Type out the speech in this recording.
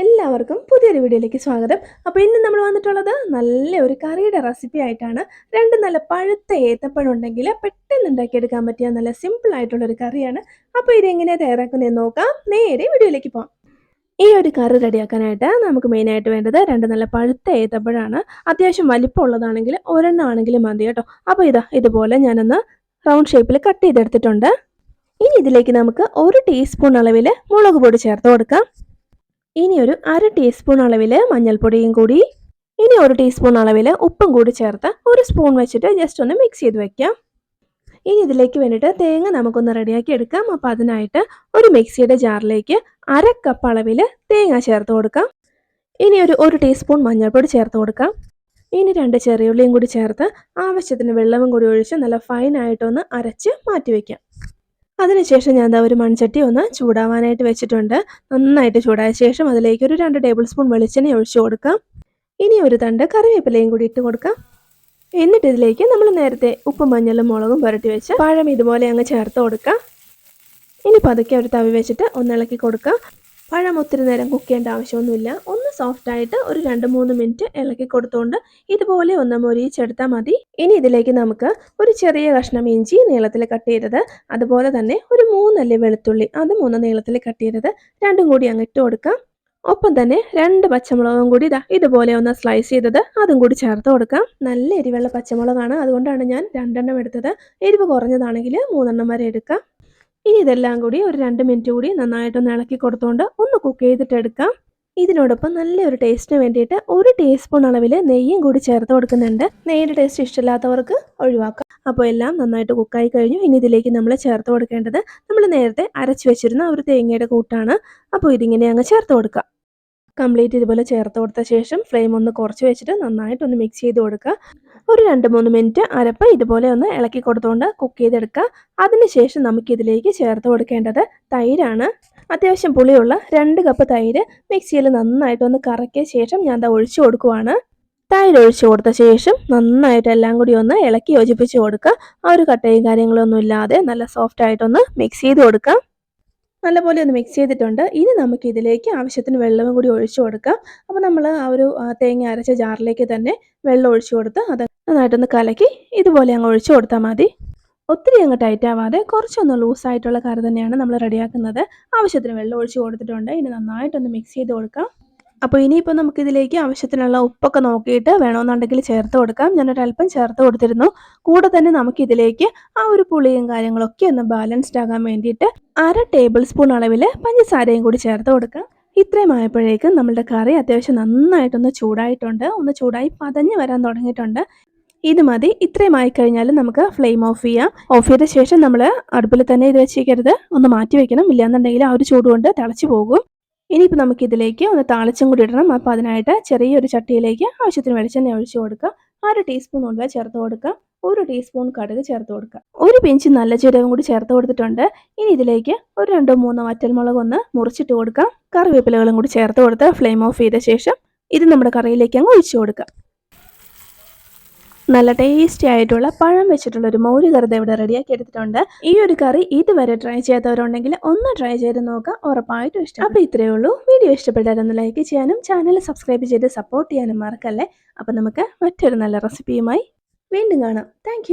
എല്ലാവർക്കും പുതിയൊരു വീഡിയോയിലേക്ക് സ്വാഗതം. അപ്പോൾ ഇന്ന് നമ്മൾ വന്നിട്ടുള്ളത് നല്ല ഒരു കറിയുടെ റെസിപ്പി ആയിട്ടാണ്. രണ്ട് നല്ല പഴുത്ത ഏത്തപ്പഴം ഉണ്ടെങ്കിൽ പെട്ടെന്ന് ഉണ്ടാക്കിയെടുക്കാൻ പറ്റിയ നല്ല സിമ്പിൾ ആയിട്ടുള്ള ഒരു കറിയാണ്. അപ്പോൾ ഇതെങ്ങനെയാണ് തയ്യാറാക്കുന്നതെന്ന് നോക്കാം. നേരെ വീഡിയോയിലേക്ക് പോകാം ഈ ഒരു കറി റെഡിയാക്കാനായിട്ട് നമുക്ക് മെയിനായിട്ട് വേണ്ടത് രണ്ട് നല്ല പഴുത്ത ഏത്തപ്പഴമാണ് അത്യാവശ്യം വലിപ്പമുള്ളതാണെങ്കിൽ ഒരെണ്ണം ആണെങ്കിലും മതി കേട്ടോ. അപ്പോൾ ഇതാ ഇതുപോലെ ഞാനൊന്ന് റൗണ്ട് ഷേപ്പിൽ കട്ട് ചെയ്തെടുത്തിട്ടുണ്ട്. ഇനി ഇതിലേക്ക് നമുക്ക് ഒരു ടീസ്പൂൺ അളവിൽ മുളക് പൊടി ചേർത്ത് കൊടുക്കാം. ഇനി ഒരു അര ടീസ്പൂൺ അളവിൽ മഞ്ഞൾപ്പൊടിയും കൂടി ഇനി ഒരു ടീസ്പൂൺ അളവിൽ ഉപ്പും കൂടി ചേർത്ത് ഒരു സ്പൂൺ വെച്ചിട്ട് ജസ്റ്റ് ഒന്ന് മിക്സ് ചെയ്ത് വെക്കാം. ഇനി ഇതിലേക്ക് വേണ്ടിയിട്ട് തേങ്ങ നമുക്കൊന്ന് റെഡിയാക്കി എടുക്കാം. അപ്പോൾ അതിനായിട്ട് ഒരു മിക്സിയുടെ ജാറിലേക്ക് അര കപ്പ് അളവിൽ തേങ്ങ ചേർത്ത് കൊടുക്കാം. ഇനി ഒരു ഒരു ടീസ്പൂൺ മഞ്ഞൾപ്പൊടി ചേർത്ത് കൊടുക്കാം. ഇനി രണ്ട് ചെറിയുള്ളിയും കൂടി ചേർത്ത് ആവശ്യത്തിന് വെള്ളവും കൂടി ഒഴിച്ച് നല്ല ഫൈനായിട്ടൊന്ന് അരച്ച് മാറ്റി വയ്ക്കാം അതിനുശേഷം ഞാൻ എന്താ ഒരു മൺചട്ടി ഒന്ന് ചൂടാവാനായിട്ട് വെച്ചിട്ടുണ്ട്. നന്നായിട്ട് ചൂടായ ശേഷം അതിലേക്ക് ഒരു രണ്ട് ടേബിൾ സ്പൂൺ വെളിച്ചെണ്ണ ഒഴിച്ചു കൊടുക്കാം. ഇനി ഒരു തണ്ട് കറിവേപ്പിലയും കൂടി ഇട്ട് കൊടുക്കാം. എന്നിട്ട് ഇതിലേക്ക് നമ്മൾ നേരത്തെ ഉപ്പും മഞ്ഞളും മുളകും പുരട്ടി വെച്ച് പഴം ഇതുപോലെ അങ്ങ് ചേർത്ത് കൊടുക്കാം. ഇനി പതുക്കെ ഒരു തവി വെച്ചിട്ട് ഒന്ന് ഇളക്കി കൊടുക്കാം. പഴം ഒത്തിരി നേരം കുക്ക് ചെയ്യേണ്ട ആവശ്യമൊന്നുമില്ല. ഒന്ന് സോഫ്റ്റ് ആയിട്ട് ഒരു രണ്ട് മൂന്ന് മിനിറ്റ് ഇളക്കി കൊടുത്തുകൊണ്ട് ഇതുപോലെ ഒന്ന് മൊരിയിച്ചെടുത്താൽ മതി. ഇനി ഇതിലേക്ക് നമുക്ക് ഒരു ചെറിയ കഷ്ണം ഇഞ്ചി നീളത്തിൽ കട്ട് ചെയ്തത് അതുപോലെ തന്നെ ഒരു മൂന്നല്ലി വെളുത്തുള്ളി അത് മൂന്ന് നീളത്തിൽ കട്ട് ചെയ്തത് രണ്ടും കൂടി അങ്ങ് ഇട്ട് കൊടുക്കാം. ഒപ്പം തന്നെ രണ്ട് പച്ചമുളകും കൂടി ഇതാ ഇതുപോലെ ഒന്ന് സ്ലൈസ് ചെയ്തത് അതും കൂടി ചേർത്ത് കൊടുക്കാം. നല്ല എരിവുള്ള പച്ചമുളകാണ്. അതുകൊണ്ടാണ് ഞാൻ രണ്ടെണ്ണം എടുത്തത്. എരിവ് കുറഞ്ഞതാണെങ്കിൽ മൂന്നെണ്ണം വരെ എടുക്കാം. ഇനി ഇതെല്ലാം കൂടി ഒരു രണ്ട് മിനിറ്റ് കൂടി നന്നായിട്ടൊന്ന് ഇളക്കി കൊടുത്തുകൊണ്ട് ഒന്ന് കുക്ക് ചെയ്തിട്ട് എടുക്കാം ഇതിനോടൊപ്പം നല്ലൊരു ടേസ്റ്റിന് വേണ്ടിയിട്ട് ഒരു ടീസ്പൂൺ അളവിൽ നെയ്യും കൂടി ചേർത്ത് കൊടുക്കുന്നുണ്ട്. നെയ്യുടെ ടേസ്റ്റ് ഇഷ്ടമില്ലാത്തവർക്ക് ഒഴിവാക്കാം. അപ്പോൾ എല്ലാം നന്നായിട്ട് കുക്കായി കഴിഞ്ഞു. ഇനി ഇതിലേക്ക് നമ്മൾ ചേർത്ത് കൊടുക്കേണ്ടത് നമ്മൾ നേരത്തെ അരച്ച് വെച്ചിരുന്ന ഒരു തേങ്ങയുടെ കൂട്ടാണ്. അപ്പോൾ ഇതിങ്ങനെ അങ്ങ് ചേർത്ത് കൊടുക്കാം കംപ്ലീറ്റ് ഇതുപോലെ ചേർത്ത് കൊടുത്ത ശേഷം ഫ്ലെയിം ഒന്ന് കുറച്ച് വെച്ചിട്ട് നന്നായിട്ടൊന്ന് മിക്സ് ചെയ്ത് കൊടുക്കുക. ഒരു രണ്ട് മൂന്ന് മിനിറ്റ് അരപ്പ് ഇതുപോലെ ഒന്ന് ഇളക്കി കൊടുത്തുകൊണ്ട് കുക്ക് ചെയ്തെടുക്കുക അതിനുശേഷം നമുക്കിതിലേക്ക് ചേർത്ത് കൊടുക്കേണ്ടത് തൈരാണ്. അത്യാവശ്യം പുളിയുള്ള രണ്ട് കപ്പ് തൈര് മിക്സിയിൽ നന്നായിട്ട് ഒന്ന് കറക്കിയ ശേഷം ഞാൻ അത് ഒഴിച്ചു കൊടുക്കുവാണ്. തൈര് ഒഴിച്ചു കൊടുത്ത ശേഷം നന്നായിട്ട് എല്ലാം കൂടി ഒന്ന് ഇളക്കി യോജിപ്പിച്ച് കൊടുക്കുക ആ ഒരു കട്ടയും കാര്യങ്ങളൊന്നും ഇല്ലാതെ നല്ല സോഫ്റ്റ് ആയിട്ടൊന്ന് മിക്സ് ചെയ്ത് കൊടുക്കാം. നല്ലപോലെ ഒന്ന് മിക്സ് ചെയ്തിട്ടുണ്ട്. ഇനി നമുക്ക് ഇതിലേക്ക് ആവശ്യത്തിന് വെള്ളവും കൂടി ഒഴിച്ചു കൊടുക്കാം. അപ്പോൾ നമ്മൾ ആ ഒരു തേങ്ങ അരച്ച ജാറിലേക്ക് തന്നെ വെള്ളം ഒഴിച്ചു കൊടുത്ത് അത് നന്നായിട്ടൊന്ന് കലക്കി ഇതുപോലെ അങ്ങ് ഒഴിച്ചു കൊടുത്താൽ മതി. ഒത്തിരി അങ്ങ് ടൈറ്റ് ആവാതെ കുറച്ചൊന്ന് ലൂസായിട്ടുള്ള കറി തന്നെയാണ് നമ്മൾ റെഡിയാക്കുന്നത് ആവശ്യത്തിന് വെള്ളം ഒഴിച്ച് കൊടുത്തിട്ടുണ്ട്. ഇനി നന്നായിട്ടൊന്ന് മിക്സ് ചെയ്ത് കൊടുക്കാം. അപ്പോൾ ഇനിയിപ്പോൾ നമുക്കിതിലേക്ക് ആവശ്യത്തിനുള്ള ഉപ്പൊക്കെ നോക്കിയിട്ട് വേണമെന്നുണ്ടെങ്കിൽ ചേർത്ത് കൊടുക്കാം. ഞാനൊരല്പം ചേർത്ത് കൊടുത്തിരുന്നു. കൂടെ തന്നെ നമുക്കിതിലേക്ക് ആ ഒരു പുളിയും കാര്യങ്ങളൊക്കെ ഒന്ന് ബാലൻസ്ഡ് ആകാൻ വേണ്ടിയിട്ട് അര ടേബിൾ സ്പൂൺ അളവിൽ പഞ്ചസാരയും കൂടി ചേർത്ത് കൊടുക്കാം. ഇത്രയും ആയപ്പോഴേക്കും നമ്മളുടെ കറി അത്യാവശ്യം നന്നായിട്ടൊന്ന് ചൂടായിട്ടുണ്ട്. ഒന്ന് ചൂടായി പതഞ്ഞ് വരാൻ തുടങ്ങിയിട്ടുണ്ട്. ഇത് മതി. ഇത്രയും ആയി കഴിഞ്ഞാൽ നമുക്ക് ഫ്ലെയിം ഓഫ് ചെയ്യാം. ഓഫ് ചെയ്ത ശേഷം നമ്മൾ അടുപ്പിൽ തന്നെ ഇത് വെച്ചേക്കരുത് ഒന്ന് മാറ്റി വെക്കണം. ഇല്ലാന്നുണ്ടെങ്കിൽ ആ ഒരു ചൂട് കൊണ്ട് തിളച്ചു പോകും. ഇനിയിപ്പോൾ നമുക്കിതിലേക്ക് ഒന്ന് താളിച്ചും കൂടി ഇടണം. അപ്പോൾ അതിനായിട്ട് ചെറിയൊരു ചട്ടിയിലേക്ക് ആവശ്യത്തിന് വെളിച്ചെണ്ണ ഒഴിച്ചു കൊടുക്കുക അര ടീസ്പൂൺ ഉള്ള ചേർത്ത് കൊടുക്കുക ഒരു ടീസ്പൂൺ കടുക് ചേർത്ത് കൊടുക്കുക ഒരു പിഞ്ച് നല്ല ജീരകം കൂടി ചേർത്ത് കൊടുത്തിട്ടുണ്ട്. ഇനി ഇതിലേക്ക് ഒരു രണ്ടോ മൂന്നോ വറ്റൽമുളക് ഒന്ന് മുറിച്ചിട്ട് കൊടുക്കാം. കറിവേപ്പിലകളും കൂടി ചേർത്ത് കൊടുത്ത് ഫ്ലെയിം ഓഫ് ചെയ്ത ശേഷം ഇത് നമ്മുടെ കറിയിലേക്ക് അങ്ങ് ഒഴിച്ചു കൊടുക്കുക നല്ല ടേസ്റ്റി ആയിട്ടുള്ള പഴം വെച്ചിട്ടുള്ള ഒരു മോര് കറി ഇവിടെ റെഡിയാക്കി എടുത്തിട്ടുണ്ട്. ഈ ഒരു കറി ഇതുവരെ ട്രൈ ചെയ്യാത്തവരുണ്ടെങ്കിൽ ഒന്ന് ട്രൈ ചെയ്ത് നോക്കാം ഉറപ്പായിട്ടും ഇഷ്ടം. അപ്പോൾ ഇത്രയേ ഉള്ളൂ. വീഡിയോ ഇഷ്ടപ്പെട്ടാലൊന്ന് ലൈക്ക് ചെയ്യാനും ചാനൽ സബ്സ്ക്രൈബ് ചെയ്ത് സപ്പോർട്ട് ചെയ്യാനും മറക്കല്ലേ? അപ്പോൾ നമുക്ക് മറ്റൊരു നല്ല റെസിപ്പിയുമായി വീണ്ടും കാണാം. താങ്ക്